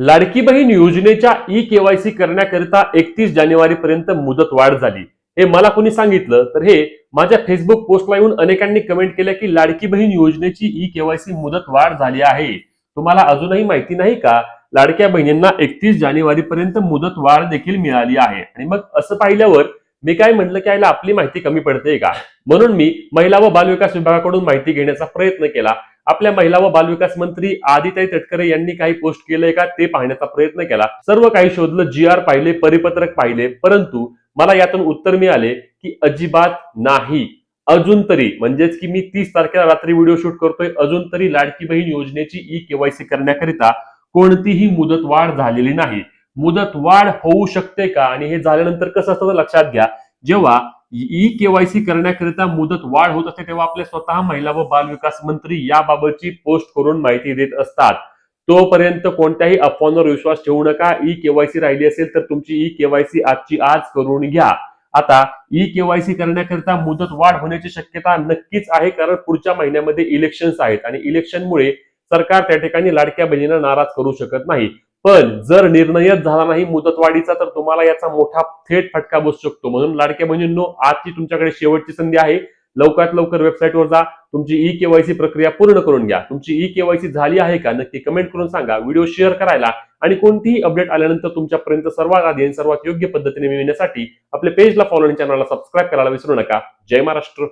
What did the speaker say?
लाडकी बहीण योजनेच्या e KYC करण्याकरिता एकतीस जानेवारी पर्यंत मुदत वाढ झाली. हे मला कोणी सांगितलं? तर हे माझ्या फेसबुक पोस्टला येऊन अनेकांनी कमेंट केल्या की लाडकी बहीण योजनेची ई केवायसी मुदत वाढ झाली आहे. तुम्हाला अजूनही माहिती नाही का? लाडक्या बहिणींना एकतीस जानेवारी पर्यंत मुदत वाढ देखील मिळाली आहे. आणि मग असं पाहिल्यावर मी काय म्हटलं की आईला आपली माहिती कमी पडते का? म्हणून मी महिला व बालविकास विभागाकडून माहिती घेण्याचा प्रयत्न केला. आपल्या महिला व बालविकास मंत्री आदिताई तटकरे यांनी काही पोस्ट केलंय का ते पाहण्याचा प्रयत्न केला. सर्व काही शोधलं जी आर पाहिले परिपत्रक पाहिले परंतु मला यातून उत्तर मिळाले की अजिबात नाही. अजून तरी म्हणजेच की मी तीस तारखेला रात्री व्हिडिओ शूट करतोय अजून तरी लाडकी बहीण योजनेची ई केवायसी करण्याकरिता कोणतीही मुदत वाढ झालेली नाही. मुदत वाढ होऊ शकते का? आणि हे झाल्यानंतर कसं असतं लक्षात घ्या. जेव्हा ई केवायसी करण्याकरिता मुदत वाढ होत असते तेव्हा आपले स्वतः महिला व बाल विकास मंत्री याबाबतची पोस्ट करून माहिती देत असतात. तोपर्यंत कोणत्याही अफवांवर विश्वास ठेवू नका. ई केवायसी राहिली असेल तर तुमची ई केवायसी आजची आज करून घ्या. आता ई केवायसी करण्याकरिता मुदत वाढ होण्याची शक्यता नक्कीच आहे कारण पुढच्या महिन्यामध्ये इलेक्शन्स आहेत आणि इलेक्शनमुळे सरकार त्या ठिकाणी लाडक्या बहिणींना नाराज करू शकत नाही. पण जर निर्णयच झाला नाही मुदतवाढीचा तर तुम्हाला याचा मोठा थेट फटका बसू शकतो. म्हणून लाडक्या बहिणींनो आजची तुमच्याकडे शेवटची संधी आहे. लवकरात लवकर वेबसाईटवर जा. तुमची ई केवायसी प्रक्रिया पूर्ण करून घ्या. तुमची ई केवायसी झाली आहे का नक्की कमेंट करून सांगा. व्हिडिओ शेअर करायला आणि कोणतीही अपडेट आल्यानंतर तुमच्यापर्यंत सर्वात आधी आणि सर्वात योग्य पद्धतीने मिळविण्यासाठी आपल्या पेजला फॉलो आणि चॅनलला सबस्क्राईब करायला विसरू नका. जय महाराष्ट्र.